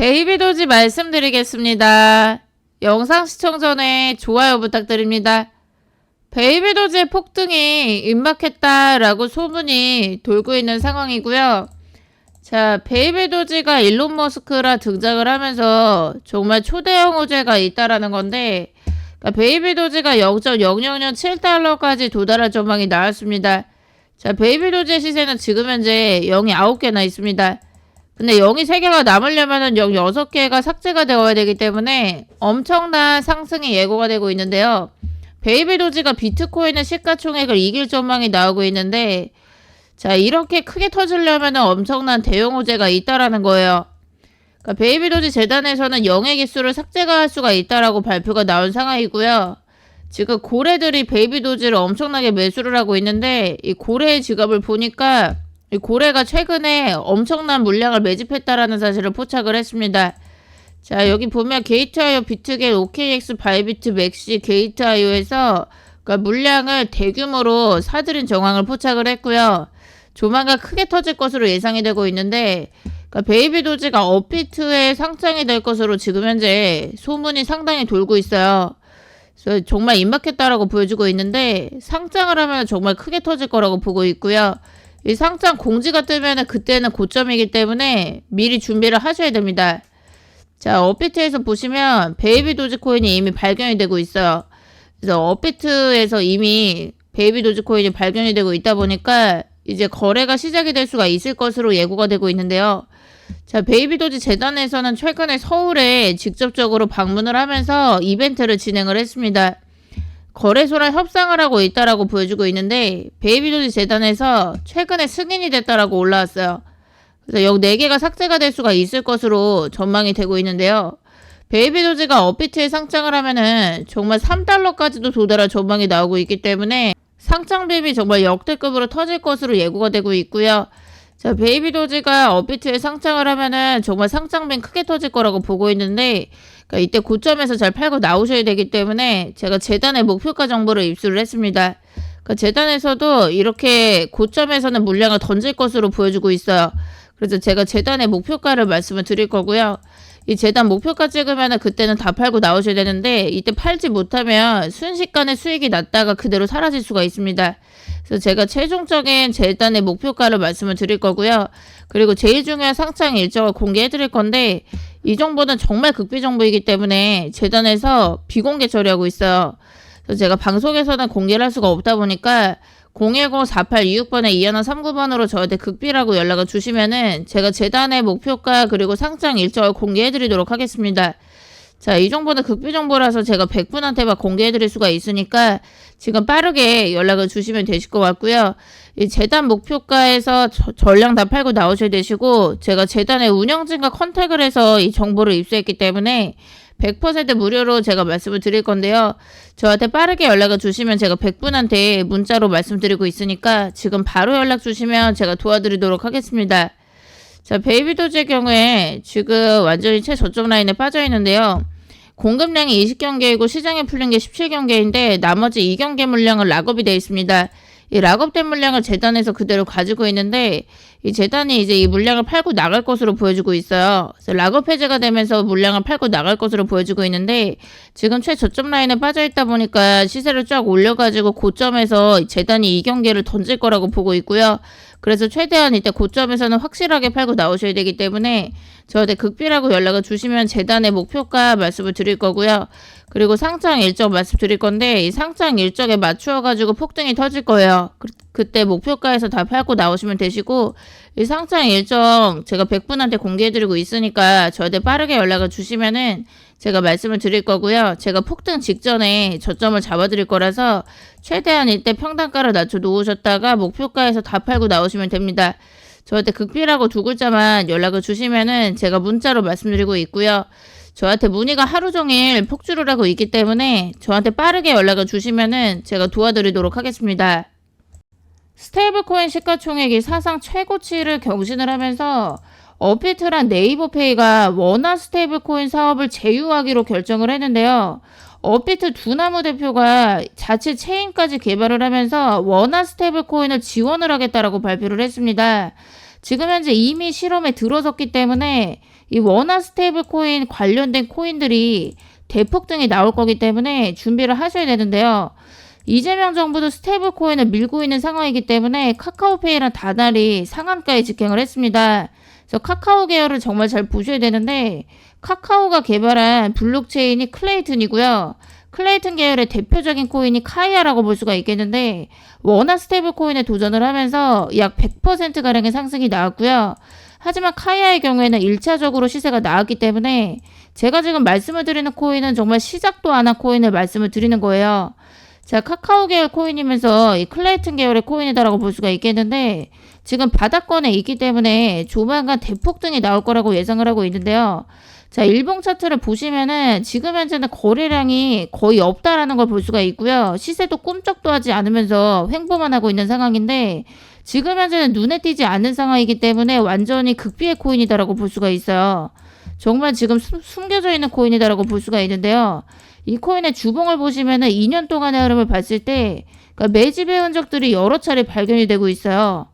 베이비 도지 말씀드리겠습니다. 영상 시청 전에 좋아요 부탁드립니다. 베이비 도지의 폭등이 임박했다라고 소문이 돌고 있는 상황이고요. 자, 베이비 도지가 일론 머스크라 등장을 하면서 정말 초대형 호재가 있다라는 건데, 그러니까 베이비 도지가 0.00007달러까지 도달할 전망이 나왔습니다. 자, 베이비 도지의 시세는 지금 현재 0이 9개나 있습니다. 근데 0이 3개가 남으려면은 0 6개가 삭제가 되어야 되기 때문에 엄청난 상승이 예고가 되고 있는데요. 베이비 도지가 비트코인의 시가총액을 이길 전망이 나오고 있는데 자 이렇게 크게 터지려면 엄청난 대형 호재가 있다라는 거예요. 그러니까 베이비 도지 재단에서는 영의 기수를 삭제가 할 수가 있다라고 발표가 나온 상황이고요. 지금 고래들이 베이비 도지를 엄청나게 매수를 하고 있는데 이 고래의 지갑을 보니까 이 고래가 최근에 엄청난 물량을 매집했다라는 사실을 포착을 했습니다. 자, 여기 보면 게이트아이오 비트겟 OKX 바이비트 맥시 게이트아이오에서 그러니까 물량을 대규모로 사들인 정황을 포착을 했고요. 조만간 크게 터질 것으로 예상이 되고 있는데 그러니까 베이비 도지가 업비트의 상장이 될 것으로 지금 현재 소문이 상당히 돌고 있어요. 그래서 정말 임박했다라고 보여주고 있는데 상장을 하면 정말 크게 터질 거라고 보고 있고요. 이 상장 공지가 뜨면은 그때는 고점이기 때문에 미리 준비를 하셔야 됩니다. 자, 업비트에서 보시면 베이비 도지코인이 이미 발견이 되고 있어요. 그래서 업비트에서 이미 베이비 도지코인이 발견이 되고 있다 보니까 이제 거래가 시작이 될 수가 있을 것으로 예고가 되고 있는데요. 자, 베이비 도지 재단에서는 최근에 서울에 직접적으로 방문을 하면서 이벤트를 진행을 했습니다. 거래소랑 협상을 하고 있다라고 보여주고 있는데 베이비도지 재단에서 최근에 승인이 됐다라고 올라왔어요. 그래서 여기 4개가 삭제가 될 수가 있을 것으로 전망이 되고 있는데요. 베이비도지가 업비트에 상장을 하면은 정말 3달러까지도 도달할 전망이 나오고 있기 때문에 상장비비 정말 역대급으로 터질 것으로 예고가 되고 있고요. 자, 베이비 도지가 업비트에 상장을 하면은 정말 상장빈 크게 터질 거라고 보고 있는데 그러니까 이때 고점에서 잘 팔고 나오셔야 되기 때문에 제가 재단의 목표가 정보를 입수를 했습니다. 그러니까 재단에서도 이렇게 고점에서는 물량을 던질 것으로 보여주고 있어요. 그래서 제가 재단의 목표가를 말씀을 드릴 거고요. 이 재단 목표가 찍으면 그때는 다 팔고 나오셔야 되는데 이때 팔지 못하면 순식간에 수익이 났다가 그대로 사라질 수가 있습니다. 그래서 제가 최종적인 재단의 목표가를 말씀을 드릴 거고요. 그리고 제일 중요한 상장 일정을 공개해 드릴 건데 이 정보는 정말 극비 정보이기 때문에 재단에서 비공개 처리하고 있어요. 그래서 제가 방송에서는 공개를 할 수가 없다 보니까 010-4826번에 2139번으로 저한테 극비라고 연락을 주시면은 제가 재단의 목표가 그리고 상장 일정을 공개해 드리도록 하겠습니다. 자, 이 정보는 극비 정보라서 제가 100분한테만 공개해 드릴 수가 있으니까 지금 빠르게 연락을 주시면 되실 것 같고요. 이 재단 목표가에서 저, 전량 다 팔고 나오셔야 되시고 제가 재단의 운영진과 컨택을 해서 이 정보를 입수했기 때문에 100% 무료로 제가 말씀을 드릴 건데요. 저한테 빠르게 연락을 주시면 제가 100분한테 문자로 말씀드리고 있으니까 지금 바로 연락 주시면 제가 도와드리도록 하겠습니다. 자, 베이비도즈의 경우에 지금 완전히 최저점 라인에 빠져 있는데요. 공급량이 20경계이고 시장에 풀린 게 17경계인데 나머지 2경계 물량은 락업이 되어 있습니다. 이 락업된 물량을 재단에서 그대로 가지고 있는데 이 재단이 이제 이 물량을 팔고 나갈 것으로 보여주고 있어요. 그래서 락업 해제가 되면서 물량을 팔고 나갈 것으로 보여주고 있는데 지금 최저점 라인에 빠져 있다 보니까 시세를 쫙 올려가지고 고점에서 재단이 이 경계를 던질 거라고 보고 있고요. 그래서 최대한 이때 고점에서는 확실하게 팔고 나오셔야 되기 때문에 저한테 극비라고 연락을 주시면 재단의 목표가 말씀을 드릴 거고요. 그리고 상장 일정 말씀드릴 건데 이 상장 일정에 맞추어 가지고 폭등이 터질 거예요. 그, 때 목표가에서 다 팔고 나오시면 되시고 이 상장 일정 제가 100분한테 공개해 드리고 있으니까 저한테 빠르게 연락을 주시면은 제가 말씀을 드릴 거고요. 제가 폭등 직전에 저점을 잡아 드릴 거라서 최대한 이때 평단가를 낮춰 놓으셨다가 목표가에서 다 팔고 나오시면 됩니다. 저한테 극비라고 두 글자만 연락을 주시면은 제가 문자로 말씀드리고 있고요. 저한테 문의가 하루 종일 폭주를 하고 있기 때문에 저한테 빠르게 연락을 주시면은 제가 도와드리도록 하겠습니다. 스테이블코인 시가총액이 사상 최고치를 경신을 하면서 어피트란 네이버페이가 원화 스테이블코인 사업을 제휴하기로 결정을 했는데요. 어피트 두나무 대표가 자체 체인까지 개발을 하면서 원화 스테이블코인을 지원을 하겠다라고 발표를 했습니다. 지금 현재 이미 실험에 들어섰기 때문에 이 원화 스테이블 코인 관련된 코인들이 대폭등이 나올 거기 때문에 준비를 하셔야 되는데요. 이재명 정부도 스테이블 코인을 밀고 있는 상황이기 때문에 카카오페이랑 다달이 상한가에 직행을 했습니다. 그래서 카카오 계열을 정말 잘 보셔야 되는데 카카오가 개발한 블록체인이 클레이튼이고요. 클레이튼 계열의 대표적인 코인이 카이아라고 볼 수가 있겠는데 원화 스테이블 코인에 도전을 하면서 약 100%가량의 상승이 나왔고요. 하지만 카이아의 경우에는 1차적으로 시세가 나왔기 때문에 제가 지금 말씀을 드리는 코인은 정말 시작도 안 한 코인을 말씀을 드리는 거예요. 자, 카카오 계열 코인이면서 이 클레이튼 계열의 코인이다라고 볼 수가 있겠는데 지금 바닥권에 있기 때문에 조만간 대폭 등이 나올 거라고 예상을 하고 있는데요. 자, 일봉 차트를 보시면은 지금 현재는 거래량이 거의 없다라는 걸 볼 수가 있고요. 시세도 꿈쩍도 하지 않으면서 횡보만 하고 있는 상황인데 지금 현재는 눈에 띄지 않는 상황이기 때문에 완전히 극비의 코인이다라고 볼 수가 있어요. 정말 지금 숨, 숨겨져 있는 코인이다라고 볼 수가 있는데요. 이 코인의 주봉을 보시면은 2년 동안의 흐름을 봤을 때 그러니까 매집의 흔적들이 여러 차례 발견이 되고 있어요.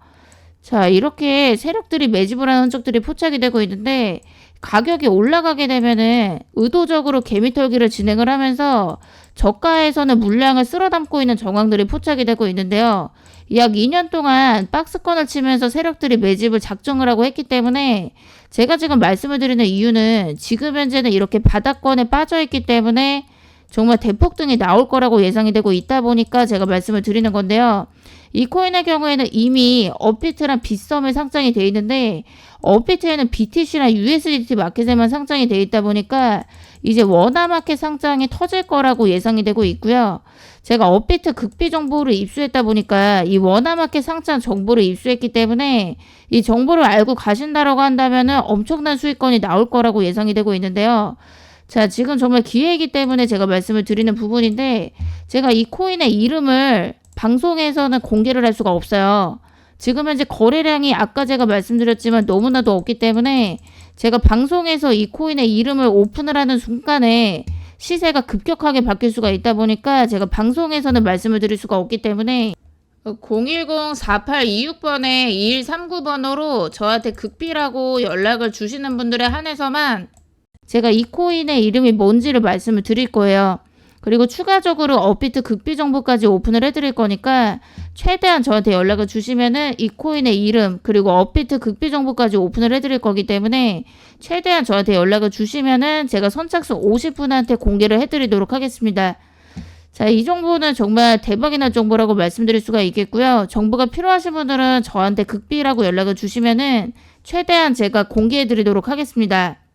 자, 이렇게 세력들이 매집을 하는 흔적들이 포착이 되고 있는데 가격이 올라가게 되면은 의도적으로 개미털기를 진행을 하면서 저가에서는 물량을 쓸어 담고 있는 정황들이 포착이 되고 있는데요. 약 2년 동안 박스권을 치면서 세력들이 매집을 작정을 하고 했기 때문에 제가 지금 말씀을 드리는 이유는 지금 현재는 이렇게 바닥권에 빠져 있기 때문에 정말 대폭등이 나올 거라고 예상이 되고 있다 보니까 제가 말씀을 드리는 건데요. 이 코인의 경우에는 이미 업비트랑 빗썸에 상장이 돼 있는데 업비트에는 BTC랑 USDT 마켓에만 상장이 돼 있다 보니까 이제 원화 마켓 상장이 터질 거라고 예상이 되고 있고요. 제가 업비트 극비 정보를 입수했다 보니까 이 원화 마켓 상장 정보를 입수했기 때문에 이 정보를 알고 가신다라고 한다면은 엄청난 수익권이 나올 거라고 예상이 되고 있는데요. 자, 지금 정말 기회이기 때문에 제가 말씀을 드리는 부분인데 제가 이 코인의 이름을 방송에서는 공개를 할 수가 없어요. 지금 현재 거래량이 아까 제가 말씀드렸지만 너무나도 없기 때문에 제가 방송에서 이 코인의 이름을 오픈을 하는 순간에 시세가 급격하게 바뀔 수가 있다 보니까 제가 방송에서는 말씀을 드릴 수가 없기 때문에 010-4826번에 2139번으로 저한테 극비라고 연락을 주시는 분들에 한해서만 제가 이 코인의 이름이 뭔지를 말씀을 드릴 거예요. 그리고 추가적으로 업비트 극비 정보까지 오픈을 해드릴 거니까 최대한 저한테 연락을 주시면은 이 코인의 이름 그리고 업비트 극비 정보까지 오픈을 해드릴 거기 때문에 최대한 저한테 연락을 주시면은 제가 선착순 50분한테 공개를 해드리도록 하겠습니다. 자, 이 정보는 정말 대박이 날 정보라고 말씀드릴 수가 있겠고요. 정보가 필요하신 분들은 저한테 극비라고 연락을 주시면은 최대한 제가 공개해 드리도록 하겠습니다.